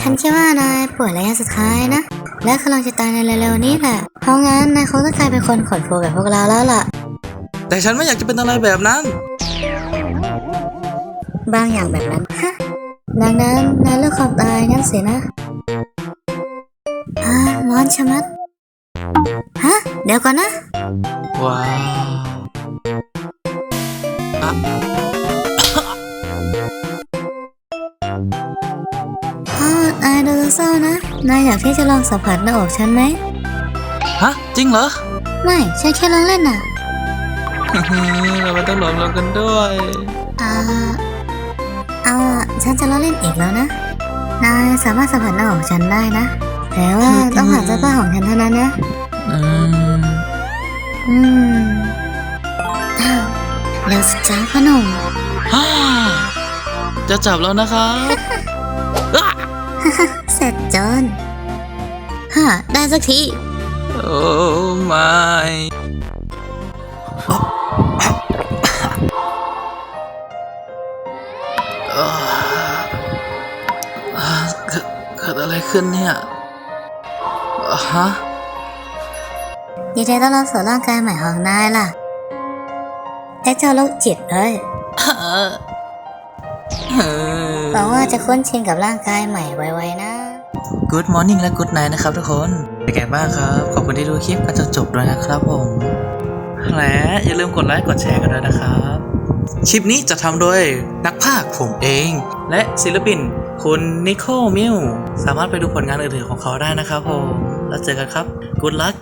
ฉันคิดว่านายป่วยระยะสุดท้ายนะ และกำลังจะตายในเร็วๆนี้แหละ เพราะงั้นนายคงต้องกลายเป็นคนขนฟูแบบพวกเราแล้วล่ะ แต่ฉันไม่อยากจะเป็นอะไรแบบนั้น บางอย่างแบบนั้นฮะดังนั้นนายเลือกความตายงั้นสินะอ่าร้อนชะมัด ฮะ เดี๋ยวก่อนนะ ว้าวอะ นายดูเศร้านะ นายอยากที่จะลองสัมผัสหน้าอกฉันไหม ฮะ จริงเหรอ ไม่ฉันแค่ลองเล่นน่ะ เราไม่ต้องหลอมเรากันด้วย อ่าเอาล่ะฉันจะลองเล่นอีกแล้วนะ นายสามารถสัมผัสหน้าอกฉันได้นะ แต่ว่าต้องผ่านเสื้อผ้าของฉันเท่านั้นนะ อืม อืมอ้าวเดี๋ยวสิจ้าพ่อหนุ่ม ฮ่าจะจับแล้วนะครับอะ เสร็จจนฮะได้สักที โอ้ไม่อ่าอ่าเกิดเกิดอะไรขึ้นเนี่ยอ่าฮะยินดีต้อนรับสู่ร่างกายใหม่ของนายล่ะไอ้เจ้าโรคจิตเลยเออเออ หวังว่าจะคุ้นชินกับร่างกายใหม่ไวๆนะ Good morning และ Good night นะครับทุกคนเป็นไงบ้างครับ ขอบคุณที่ดูคลิปกันจนจบด้วยนะครับผมและอย่าลืมกดไลค์กดแชร์กันด้วยนะครับ คลิปนี้จะทำโดยนักภาคผมเอง และศิลปินคุณนิโคลมิวสามารถไปดูผลงานอื่นๆของเขาได้นะครับผม แล้วเจอกันครับ Good luck